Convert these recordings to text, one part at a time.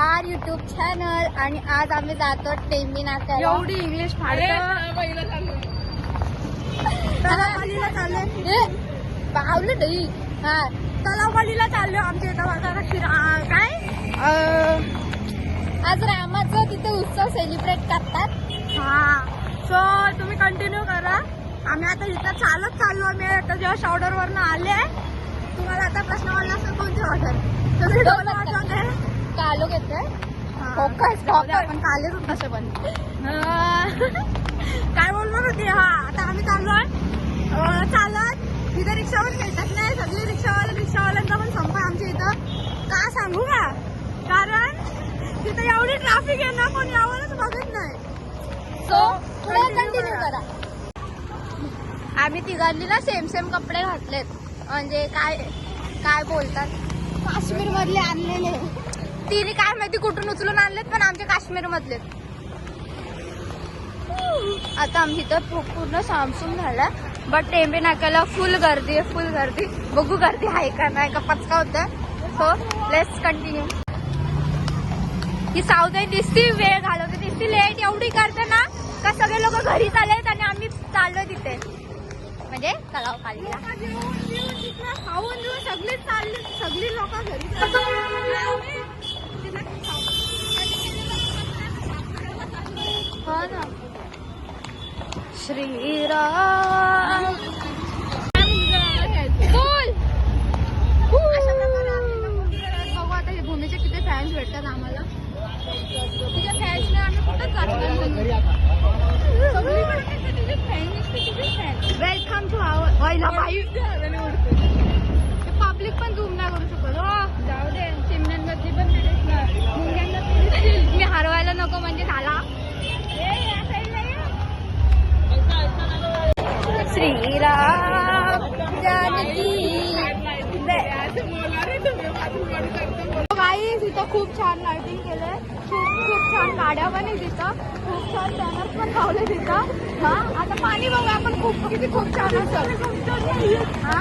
R YouTube channel आणि आज आम्ही जातो टेंबी नाक्याला. एवढी इंग्लिश पावलं दही हा तलाववालीला चाललोय. आमच्या इथं खिरा आ, काय? आज रामाचा तिथे उत्सव सेलिब्रेट करतात. हा. सो तुम्ही कंटिन्यू करा. आम्ही आता इथं चालत चाललो. आम्ही आता जस्ट ऑर्डर वरनं आले तुम्हाला आता प्रश्न पडला असेल कोणती ऑर्डर तुम्ही दोन डोला कालो घेतोय हा. फोकस फोकस आपण कालेच होत पण. काय बोलणार होती? हा आता आम्ही चाललोय अं, चालत. तिथे रिक्षावर भेटत नाही. सगळे रिक्षावाले रिक्षावाल्यांचा पण संप आमच्या इथं. का सांगू का? कारण तिथे एवढी ट्रॅफिक आहे ना कोण यावरच बघत नाही. सो पुढे कंटिन्यू करा. करा. आम्ही तिघांनी ना सेम सेम कपडे घातलेत. म्हणजे काय काय बोलतात? काश्मीर मधले आणलेले. तिने काय माहिती कुठून उचलून आणलेत पण आमच्या काश्मीर मधले आता आम्ही तर पूर्ण सामसूम झाला बट टेंबे नाक्याला फुल गर्दी आहे फुल गर्दी. बघू गर्दी आहे का नाही का पचका होता हो लेट्स कंटिन्यू ही साऊथ आहे दिसती वेळ घालवते. दिसती लेट एवढी करते ना का सगळे लोक घरी चाललेत आणि आम्ही चाललोय तिथे. म्हणजे तलाव खाली. खाऊन घेऊन सगळी सगळी लोक घरी श्रीराम. बोल. अशा प्रकारे आम्ही इथं मंदिरात बघू. आता हे भूमीचे किती फॅन्स भेटतात आम्हाला. तिच्या फॅन्सने आम्ही तिचे फॅन वेलकम टू आवर बाई पब्लिक पण झूम नाही करू शकत. हो जाऊ दे. चिमण्यांवरती पण दिसणार मुंग्यांवरती दिसतील. मी हरवायला नको म्हणजे झाला ए, या साईडला ये. श्रीराम जानकी। गाईज इथं खूप छान लाइटिंग केलंय. खूप खूप छान गाड्या पण आहे तिथं. खूप छान बॅनर्स पण लावले तिथं. हा आता पाणी बघा आपण खूप किती खूप छान असं. हा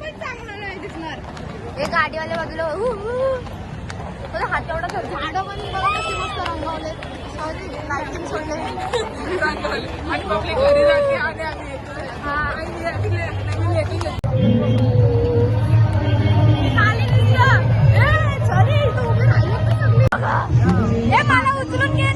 पण चांगलं नाही दिसणार. हे गाडीवाल्या बाजूला उ, उ. तुला हात एवढा धर. झाडं पण बघा कशी मस्त रंगवले सॉरी लाइटिंग सोडले ए मला उचलून घे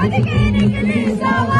Hare Krishna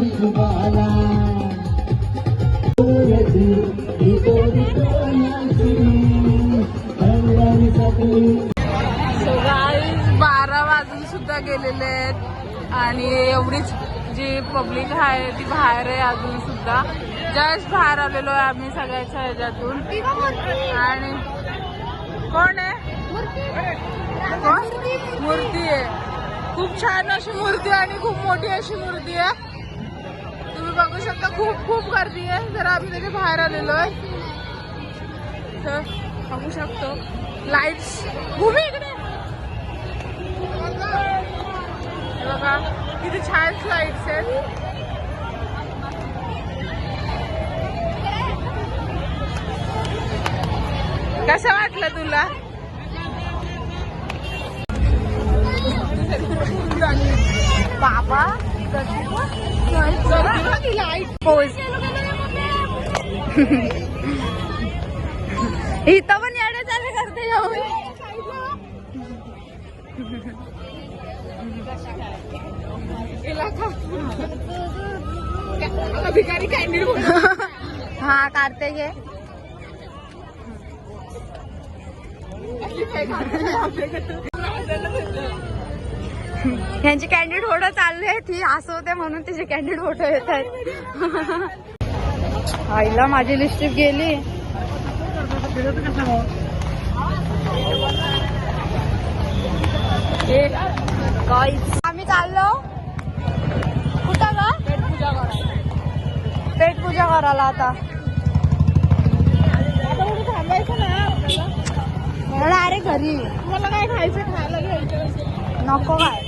आणि एवढीच जी पब्लिक आहे ती बाहेर आहे अजून सुद्धा. जस्ट बाहेर आलेलो आहे आम्ही सगळ्याच्या ह्याच्यातून. आणि कोण आहे? मूर्ती आहे. खूप छान अशी मूर्ती आणि खूप मोठी अशी मूर्ती आहे. तुम्ही बघू शकता खूप खूप गर्दी आहे. जरा आम्ही त्याच्या बाहेर आलेलो आहे. तर बघू शकतो. लाईट्स भूमी इकडे. हे बघा किती छान स्लाइड्स आहेत. कसं वाटलं तुला? बाबा पोज इथं पण येडे चालू करते कॅन्डीड हा काढते घे. यांची कॅन्डिड फोटो चालले ही असं होते म्हणून तिचे कॅन्डिड फोटो येत आहेत. आईला माझी लिपस्टिक गेली. आम्ही चाललो. ग पेट पूजा करायला आता. थांबायचं ना? अरे घरी. मला काय खायचं खायला घ्यायचं नको काय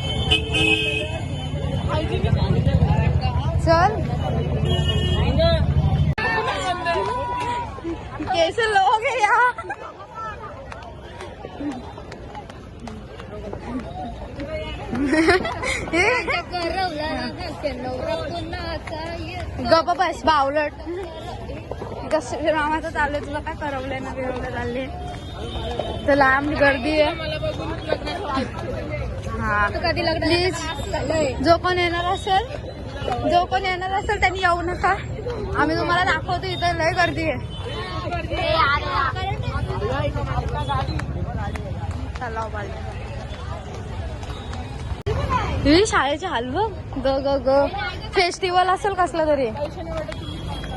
चल. कैसे लोग है यहाँ गप बस बावलट. कस रामाचं चाललंय तुला काय करवलंय ना बिरवलं चालले. तर लांब गर्दी आहे. हा. कधी प्लीज जो कोण येणार असेल जो कोण येणार असेल त्यांनी येऊ नका. आम्ही तुम्हाला दाखवतो इथं लय गर्दी आहे. चला ही शाळेचे हलव? ग ग ग. फेस्टिवल असेल कसलं तरी.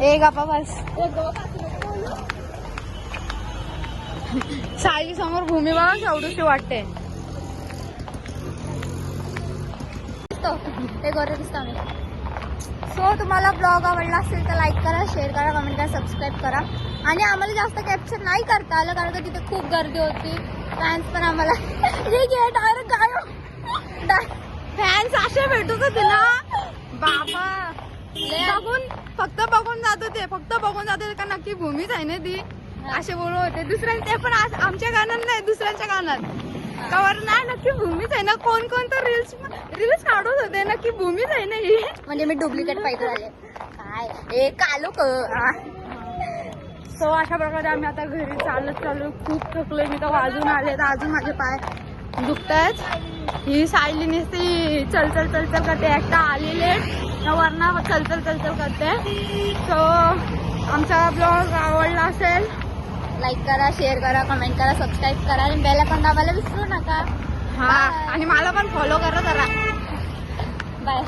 ए गप्पा बस. शाळेची समोर भूमी बघा वाटते. ते गोरे दिसतो आम्ही. सो तुम्हाला ब्लॉग आवडला असेल तर लाईक करा शेअर करा कमेंट करा सबस्क्राईब करा. आणि आम्हाला जास्त कॅप्चर नाही करता आलं कारण का तिथे खूप गर्दी होती. फॅन्स पण आम्हाला. हे घे डायरेक्ट काय असे भेटत होते ना. बाबा. बघून फक्त बघून जात होते फक्त बघून जात होते का नक्की भूमीच आहे ना ती. असे बोलत होते. दुसऱ्या ते पण आज आमच्या गाण्यात नाही दुसऱ्यांच्या गाण्यात. कवर नाही नक्की भूमीच आहे ना. कोण कोण तर रील्स रील्स काढत होते नक्की भूमीच आहे ना ही. म्हणजे मी डुप्लिकेट पाहिजे झाले. काय? ए कालो क. सो अशा प्रकारे आम्ही आता घरी चालत चालू. खूप थकलोय मी तर वाजून आले तर अजून माझे पाय दुखतायत. ही सायली नुसती चल चल चल चल करते. एकटा आलेले वरना चल चल चल चल करते. सो आमचा ब्लॉग आवडला असेल लाईक करा शेअर करा कमेंट करा सबस्क्राईब करा आणि बेल पण दाबायला विसरू नका. हा आणि मला पण फॉलो करा जरा. बाय